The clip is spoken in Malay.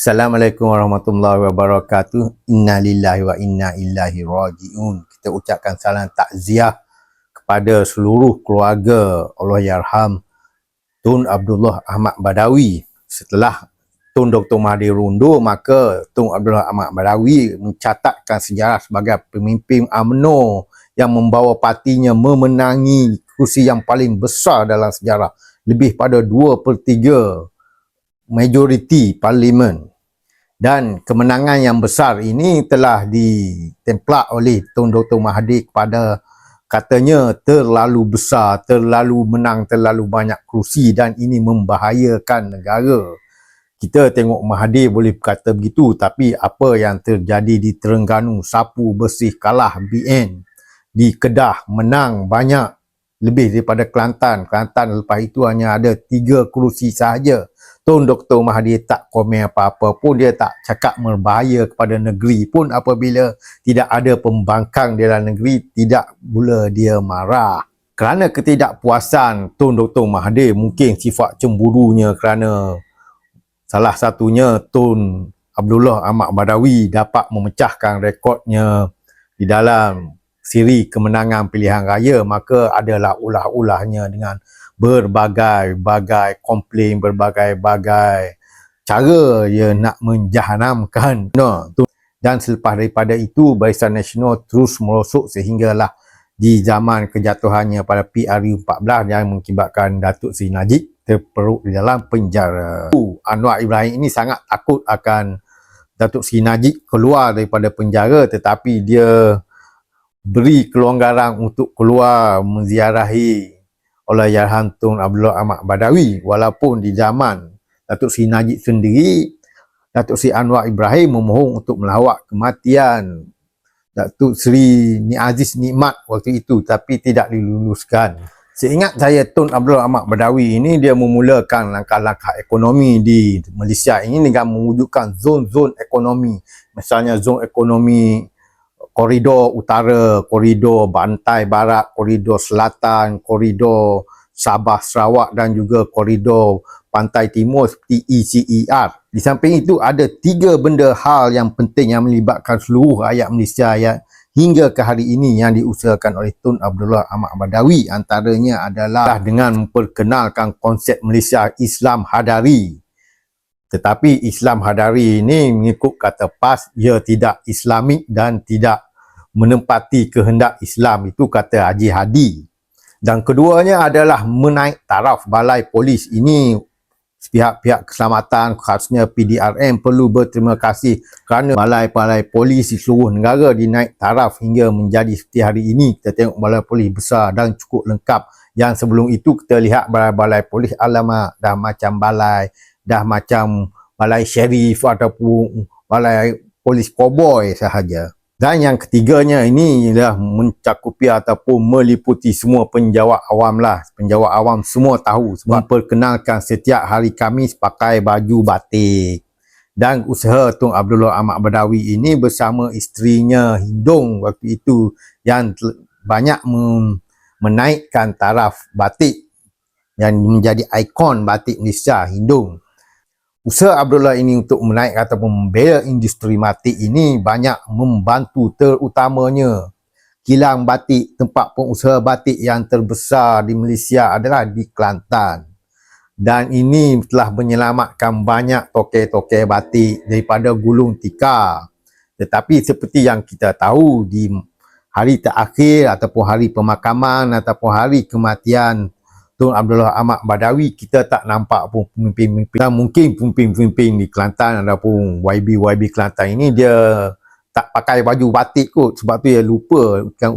Assalamualaikum warahmatullahi wabarakatuh. Inna lillahi wa inna ilaihi raji'un. Kita ucapkan salam takziah kepada seluruh keluarga Allah Yarham Tun Abdullah Ahmad Badawi. Setelah Tun Dr. Mahathir rundur, maka Tun Abdullah Ahmad Badawi mencatatkan sejarah sebagai pemimpin UMNO yang membawa partinya memenangi kursi yang paling besar dalam sejarah. Lebih pada 2 per 3 majoriti parlimen dan kemenangan yang besar ini telah ditemplak oleh Tun Dr. Mahathir kepada katanya terlalu besar, terlalu menang, terlalu banyak kerusi dan ini membahayakan negara. Kita tengok Mahathir boleh berkata begitu tapi apa yang terjadi di Terengganu, sapu bersih kalah BN. Di Kedah menang banyak lebih daripada Kelantan. Kelantan lepas itu hanya ada tiga kerusi sahaja. Tun Dr. Mahathir tak komen apa-apa pun dia tak cakap berbahaya kepada negeri pun apabila tidak ada pembangkang dalam negeri tidak pula dia marah. Kerana ketidakpuasan Tun Dr. Mahathir mungkin sifat cemburunya kerana salah satunya Tun Abdullah Ahmad Badawi dapat memecahkan rekodnya di dalam siri kemenangan pilihan raya maka adalah ulah-ulahnya dengan berbagai-bagai komplain, berbagai-bagai cara dia nak menjahanamkan. No. Dan selepas daripada itu, Barisan Nasional terus merosok sehinggalah di zaman kejatuhannya pada PRU 14 yang mengibatkan Datuk Seri Najib terperuk di dalam penjara. Anwar Ibrahim ini sangat takut akan Datuk Seri Najib keluar daripada penjara tetapi dia beri kelonggaran untuk keluar menziarahi oleh Yarham Tun Abdullah Ahmad Badawi walaupun di zaman Datuk Seri Najib sendiri Datuk Seri Anwar Ibrahim memohon untuk melawat kematian Datuk Seri Ni Aziz Nikmat waktu itu tapi tidak diluluskan. Seingat saya Tun Abdullah Ahmad Badawi ini dia memulakan langkah-langkah ekonomi di Malaysia. Ini dengan mewujudkan zon-zon ekonomi. Misalnya zon ekonomi koridor utara, koridor bantai barat, koridor selatan, koridor Sabah Sarawak dan juga koridor pantai timur seperti ECER. Di samping itu ada tiga benda hal yang penting yang melibatkan seluruh rakyat Malaysia yang hingga ke hari ini yang diusahakan oleh Tun Abdullah Ahmad Badawi antaranya adalah dengan memperkenalkan konsep Malaysia Islam Hadari tetapi Islam Hadari ini mengikut kata PAS, ia tidak Islamik dan tidak menempati kehendak Islam. Itu kata Haji Hadi. Dan keduanya adalah menaik taraf balai polis. Ini pihak-pihak keselamatan khususnya PDRM perlu berterima kasih kerana balai-balai polis di seluruh negara dinaik taraf hingga menjadi seperti hari ini. Kita tengok balai polis besar dan cukup lengkap. Yang sebelum itu kita lihat balai-balai polis alamak dah macam balai dah macam balai syarif ataupun balai polis cowboy sahaja. Dan yang ketiganya ini adalah mencakupi ataupun meliputi semua penjawat awam lah. Penjawat awam semua tahu sebab memperkenalkan setiap hari Khamis pakai baju batik. Dan usaha Tung Abdullah Ahmad Badawi ini bersama isterinya Hindung waktu itu yang banyak menaikkan taraf batik yang menjadi ikon batik Malaysia Hindung usaha Abdullah ini untuk menaik ataupun membela industri batik ini banyak membantu terutamanya. Kilang batik tempat pengusaha batik yang terbesar di Malaysia adalah di Kelantan. Dan ini telah menyelamatkan banyak toke-toke batik daripada gulung tikar. Tetapi seperti yang kita tahu di hari terakhir ataupun hari pemakaman ataupun hari kematian Tun Abdullah Ahmad Badawi kita tak nampak pun pemimpin-pemimpin. Dan mungkin pemimpin-pemimpin di Kelantan ataupun YB-YB Kelantan ini dia tak pakai baju batik kot. Sebab tu dia lupa kan